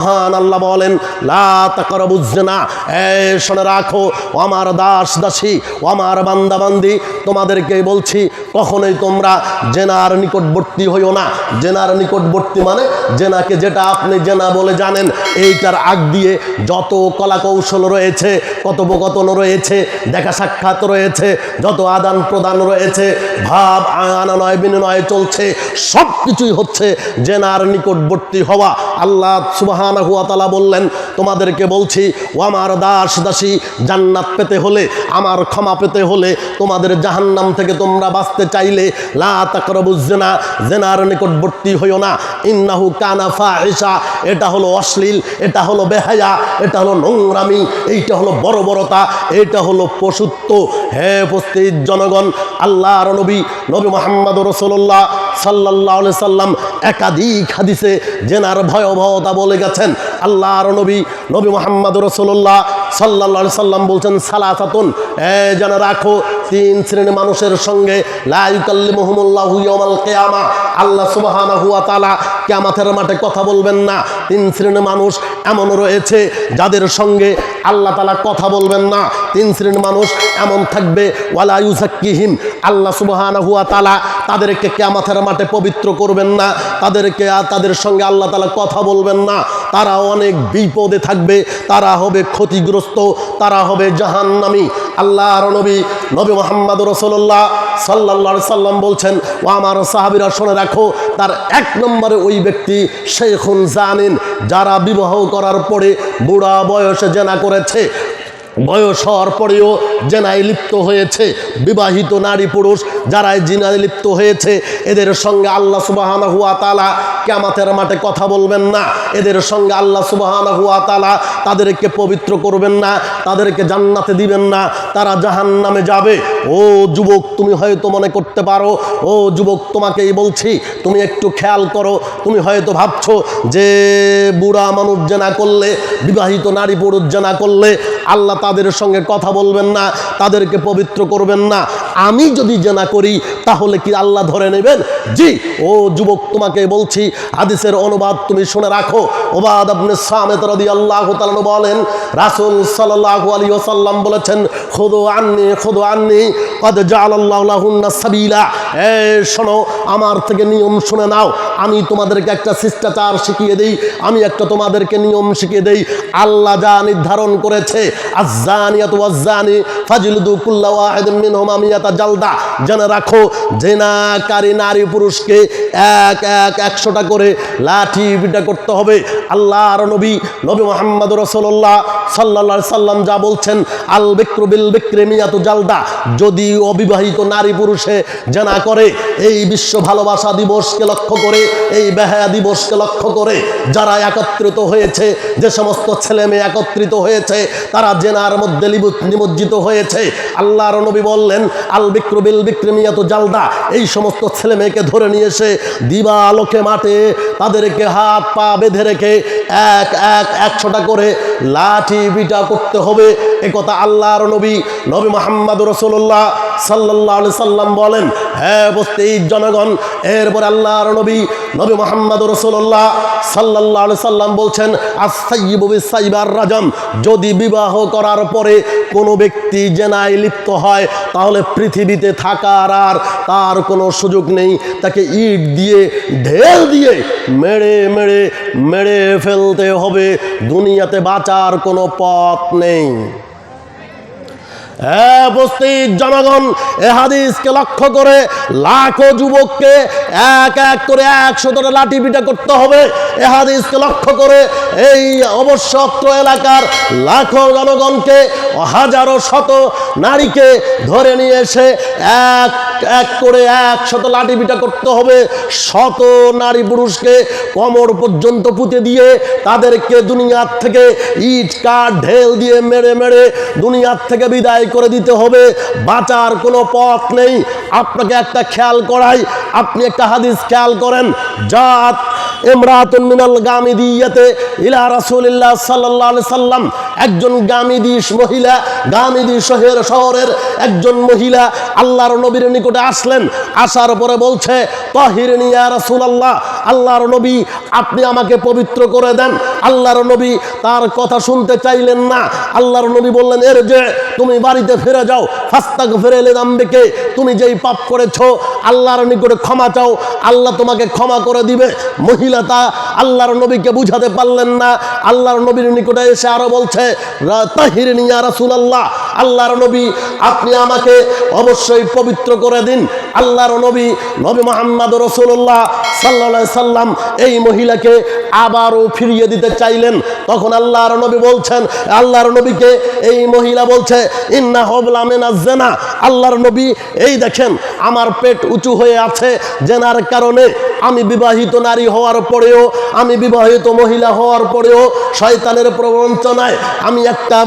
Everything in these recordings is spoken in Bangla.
মহান আল্লাহ বলেন, লা তাকরাবুজ্জনা এ শুনে রাখো, ও আমার দাস দাসী, ও আমার বান্দা বান্দি তোমাদেরকে বলছি, কখনোই তোমরা জেনার নিকটবর্তী হইও না। জেনার নিকটবর্তী মানে জেনাকে যেটা আপনি জেনা বলে জানেন, এইটার আগ দিয়ে যত কলা কৌশল রয়েছে, কথোপকথন রয়েছে, দেখা সাক্ষাৎ রয়েছে, যত আদান প্রদান রয়েছে, ভাব আনয় বিনিময় চলছে সব কিছুই হচ্ছে জেনার নিকটবর্তী হওয়া। আল্লাহ সুবাহানা হুয়া বললেন, তোমাদেরকে বলছি ও আমার দাস দাসী জান্নাত পেতে হলে, আমার ক্ষমা পেতে হলে তোমাদের জাহান্নাম থেকে তোমরা বাঁচতে চাইলে, লা জেনার নিকটবর্তী হইও না। ইন্নাহু কানা ফাহিশা, এটা হলো অশ্লীল, এটা হলো বেহায়া, এটা হলো নোংরামি, এইটা হলো বর্বরতা এটা হলো পশুত্ব। হে উপস্থিত জনগণ, আল্লাহর নবী নবী মোহাম্মদ রসুল্লাহ সাল্লাম একাধিক হাদিসে জেনার ভয়াবহতা বলে গেছেন। আল্লাহর নবী নবী মোহাম্মদ রসুল্লাহ সাল্লাহ সাল্লাম বলছেন, সালাসাতুন, এ যেন রাখো, তিন শ্রেণির মানুষের সঙ্গে কেয়ামা, আল্লাহ মাঠে কথা বলবেন না। তিন শ্রেণির মানুষ এমন রয়েছে যাদের সঙ্গে আল্লাহ তালা কথা বলবেন না। তিন শ্রেণির মানুষ এমন থাকবে, ওয়ালা আল্লাহ সুবাহানা হুয়া তাদেরকে কেয়ামাতের মাঠে পবিত্র করবেন না, তাদেরকে তাদের সঙ্গে আল্লাহ তালা কথা বলবেন না। তারা অনেক বিপদে থাকবে, তারা হবে ক্ষতিগ্রস্ত, তারা হবে জাহান্নামী। আল্লাহর নবী নবী মোহাম্মদ রসল্লাহ সাল্লা সাল্লাম বলছেন ও আমার সাহাবিরা শুনে রাখো, তার এক নম্বরে ওই ব্যক্তি শেখুন জানিন, যারা বিবাহ করার পরে বুড়া বয়সে জেনা করেছে বয়স হওয়ার পরেও জেনায় লিপ্ত হয়েছে বিবাহিত নারী পুরুষ যারা জিনায় লিপ্ত হয়েছে, এদের সঙ্গে আল্লাহ সুবাহানা হুয়া তালা কেমাতের মাঠে কথা বলবেন না। এদের সঙ্গে আল্লাহ সুবাহানা হুয়া তালা তাদেরকে পবিত্র করবেন না, তাদেরকে জান্নাতে দিবেন না, তারা জাহান নামে যাবে। ও যুবক, তুমি হয়তো মনে করতে পারো, ও যুবক, তোমাকেই বলছি, তুমি একটু খেয়াল করো, তুমি হয়তো ভাবছ যে বুড়া মানুষ জেনা করলে, বিবাহিত নারী পুরুষ জেনা করলে আল্লাহ তাদের সঙ্গে কথা বলবেন না। তাদেরকে পবিত্র করবেন না। আমি যদি জেনা করি, তাহলে কি আল্লাহ ধরে নেবেন? জি, ও যুবক, তোমাকে বলছি, হাদিসের অনুবাদ তুমি শুনে রাখো। ওবাদ আপনি সামেত রাদি আল্লাহ তাআলা বলেন, রাসুল সাল্লাহ আলী ওসাল্লাম বলেছেন, খুদু আন্নি, খুদু আননি এ, শোনো, আমার থেকে নিয়ম শুনে নাও। আমি তোমাদেরকে একটা শিষ্টাচার শিখিয়ে দিই। আমি একটা তোমাদেরকে নিয়ম শিখিয়ে দেই। আল্লাহ যা নির্ধারণ করেছে, আজ্জানিয়াতু ওয়াজ্জানি ফাজলিদু কুল্লা ওয়াহিদিন জালদা। জেনে রাখো, জেনাকারী নারী পুরুষকে এক এক, একশোটা করে লাঠি পিটা করতে হবে। আল্লাহর নবী নবী মোহাম্মদ রসল্লাহ সাল্লা সাল্লাম যা বলছেন, আল বিক্র বিল বিক্রে মিয়াতু জালদা। যদি অবিবাহিত নারী পুরুষে জেনা করে, এই বিশ্ব ভালোবাসা দিবসকে লক্ষ্য করে, এই বেহায়া দিবসকে লক্ষ্য করে যারা একত্রিত হয়েছে, যে সমস্ত ছেলে মেয়ে একত্রিত হয়েছে, তারা জেনার মধ্যে নিমজ্জিত হয়েছে। আল্লাহর নবী বললেন, আল বিক্র বিল বিক্রমিয়াত জালদা। এই সমস্ত ছেলে মেয়েকে ধরে নিয়ে এসে দিবা দিবালোকে মাঠে তাদেরকে হাত পা বেঁধে রেখে এক এক একশোটা করে লাঠি বিটা করতে হবে। এ একথা আল্লাহর নবী নবী মোহাম্মদ রসুল্লাহ সাল্লাহ সাল্লাম বলেন হ্যাঁ বসতে জনগণ, এরপর আল্লাহর নবী নবী মোহাম্মদ রসুল্লাহ সাল্লাহ সাল্লাম বলছেন আসাইবার রাজম, যদি বিবাহ করার পরে কোনো ব্যক্তি জেনায় লিপ্ত হয়, তাহলে পৃথিবীতে থাকার আর তার কোনো সুযোগ নেই। তাকে ইট দিয়ে, ঢেল দিয়ে মেরে মেরে মেরে ফেলতে হবে দুনিয়াতে বাঁচার কোনো পথ নেই। উপস্থিত জনগণ, এ হাদিসকে লক্ষ্য করে লাখো যুবককে এক এক করে একশো ধরে লাঠি পিটা করতে হবে। এ হাদিসকে লক্ষ্য করে এই অবশ্য অত্র এলাকার লাখো জনগণকে হাজারো শত নারীকে ধরে নিয়ে এসে এক এক করে একশত লাঠি পিটা করতে হবে। শত নারী পুরুষকে কোমর পর্যন্ত পুঁতে দিয়ে তাদেরকে দুনিয়ার থেকে ইট, কাঠ, ঢেল দিয়ে মেরে মেরে দুনিয়ার থেকে বিদায় করে দিতে হবে। বাঁচার কোনো পথ নেই। আপনাকে একটা খেয়াল করাই। আপনি একটা হাদিস খেয়াল করেন। জাত ইমরাতুন মিনাল গামিদিয়াতে ইলা রাসূলিল্লাহ সাল্লাল্লাহু আলাইহি সাল্লাম। একজন গামিদি মহিলা, গামিদি শহর, শহরের একজন মহিলা আল্লাহর নবীর নিকটে আসলেন। আসার পরে বলছে, তাহিরনি ইয়া রাসূলুল্লাহ, আল্লাহর নবী, আপনি আমাকে পবিত্র করে দেন। আল্লাহর নবী তার কথা শুনতে চাইলেন না। আল্লাহর নবী বললেন, এর যে, তুমি বাড়িতে ফিরে যাও। ফাস্তাক ফিরে এলে দাম্বেকে, তুমি যেই পাপ করেছ, আল্লাহর নিকটে ক্ষমা চাও। আল্লাহ তোমাকে ক্ষমা করে দিবে। মহিলা তা আল্লাহর নবীকে বুঝাতে পারলেন না। আল্লাহর নবীর নিকটে এসে আরও বলছে তাহির নিয়া রাসুল আল্লাহ আল্লাহর নবী, আপনি আমাকে অবশ্যই পবিত্র করে দিন। আল্লাহর নবী নবী মোহাম্মদ রসুল্লাহ সাল্লা সাল্লাম এই মহিলাকে আবারও ফিরিয়ে দিতে চাইলেন। তখন আল্লাহর নবী বলছেন, আল্লাহর নবীকে এই মহিলা বলছে, ইন্না হবলা মেনা জেনা আল্লাহর নবী, এই দেখেন, আমার পেট উঁচু হয়ে আছে। জেনার কারণে আমি বিবাহিত নারী হওয়ার পরেও, আমি বিবাহিত মহিলা হওয়ার পরেও, শয়তানের প্রবঞ্চনায় আমি একটা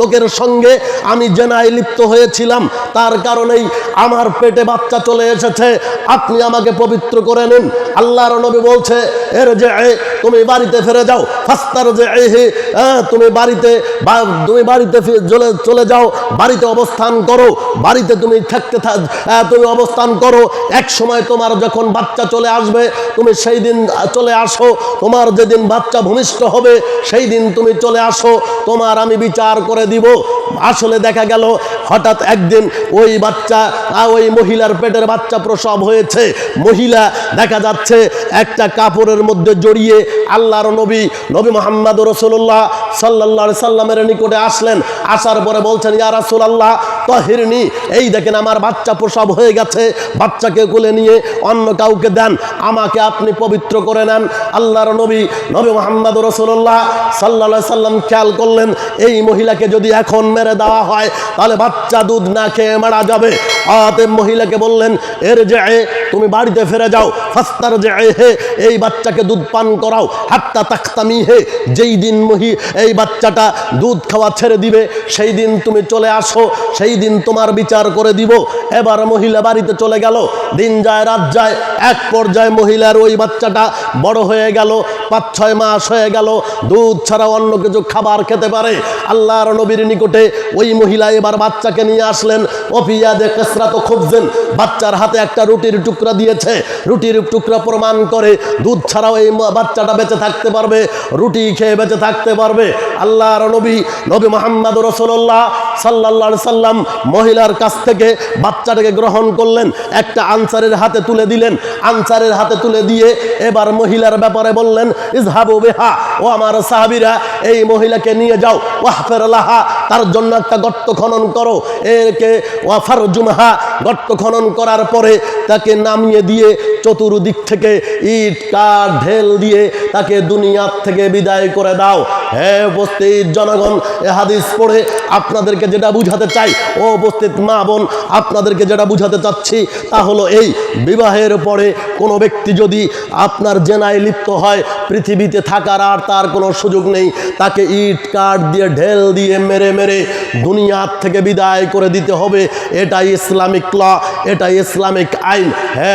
লোকের সঙ্গে আমি জেনায় লিপ্ত হয়েছিলাম, তার কারণেই আমার পেটে বাচ্চা চলে এসেছে। আপনি আমাকে পবিত্র করে নিন। আল্লাহর নবী বলছে তুমি বাড়িতে ফিরে যাও ফাস্তার যে এ হে তুমি বাড়িতে তুমি বাড়িতে চলে চলে যাও, বাড়িতে অবস্থান করো, বাড়িতে তুমি থাকতে থাক তুমি অবস্থান করো, এক সময় তোমার যখন বাচ্চা চলে আসবে, তুমি সেই দিন চলে আসো, তোমার যেদিন বাচ্চা ভূমিষ্ঠ হবে, সেই দিন তুমি চলে আসো, তোমার আমি বিচার করে দিব। আসলে দেখা গেল, হঠাৎ একদিন ওই বাচ্চা ওই মহিলার পেটের বাচ্চা প্রসব হয়েছে, মহিলা দেখা যাচ্ছে একটা কাপড়ের মধ্যে জড়িয়ে আল্লাহর নবী নবী মোহাম্মদ রসুল্লাহ সাল্লাহ সাল্লামের নিকটে আসলেন। আসার পরে বলছেন, ইয়া রাসূলুল্লাহ এই দেখেন আমার বাচ্চা প্রসব হয়ে গেছে। বাচ্চাকে কোলে নিয়ে অন্য কাউকে দেন। আমাকে আপনি পবিত্র করে নেন। আল্লাহর নবী নবী মোহাম্মদ রসুল্লাহ সাল্লাহ সাল্লাম খেয়াল করলেন, এই মহিলাকে যদি এখন মেরে দেওয়া হয়, তাহলে বাচ্চা দুধ না খেয়ে মারা যাবে। মহিলাকে বললেন এর যে তুমি বাড়িতে ফিরে যাও। ফাস্তার যে হে, এই বাচ্চাকে দুধ পান করাও। হাত্তা তাক্তামি হে, যেই দিন মহি, এই বাচ্চাটা দুধ খাওয়া ছেড়ে দিবে, সেই দিন তুমি চলে আসো। সেই দিন তোমার বিচার করে দিব, এবার মহিলা বাড়িতে চলে গেল। দিন যায়, রাত যায়, এক পর্যায়ে মহিলার ওই বাচ্চাটা বড় হয়ে গেল, পাঁচ, ছয় মাস হয়ে গেল, দুধ ছাড়া অন্য কিছু খাবার খেতে পারে। আল্লাহর নবীর নিকটে ওই মহিলা এবার বাচ্চাকে নিয়ে আসলেন। অফিয়াদে কেসরা তো খুঁজছেন বাচ্চার হাতে একটা রুটির টুকরা দিয়েছে। রুটির টুকরা প্রমাণ করে দুধ ছাড়াও এই বাচ্চাটা বেঁচে থাকতে পারবে, রুটি খেয়ে বেঁচে থাকতে পারবে। আল্লাহর নবী নবী মোহাম্মদ রসুল্লাহ সাল্লাহ সাল্লাম মহিলার কাছ থেকে বাচ্চাটাকে গ্রহণ করলেন, একটা আনসারের হাতে তুলে দিলেন। আনসারের হাতে তুলে দিয়ে এবার মহিলার ব্যাপারে বললেন, ইজহাবু বেহা, ও আমার সাহাবিরা, এই মহিলাকে নিয়ে যাও, ওয়াহফের লাহা, তার জন্য একটা গর্ত খনন করো। একে ওয়াফার জুমহা গর্ত খনন করার পরে তাকে নামিয়ে দিয়ে চতুর্দিক থেকে ইট, কাঠ, ঢেল দিয়ে তাকে দুনিয়ার থেকে বিদায় করে দাও। হ্যাঁ উপস্থিত জনগণ, এ হাদিস পড়ে আপনাদেরকে যেটা বুঝাতে চাই ও উপস্থিত মা বোন, আপনাদেরকে যেটা বুঝাতে চাচ্ছি তা হলো এই, বিবাহের পরে কোনো ব্যক্তি যদি আপনার জেনায় লিপ্ত হয়, পৃথিবীতে থাকার আর তার কোনো সুযোগ নেই, তাকে ইট, কাঠ দিয়ে ঢেল দিয়ে মেরে মেরে দুনিয়ার থেকে বিদায় করে দিতে হবে। এটাই ইসলামিক ল, এটাই ইসলামিক আইন। হ্যাঁ।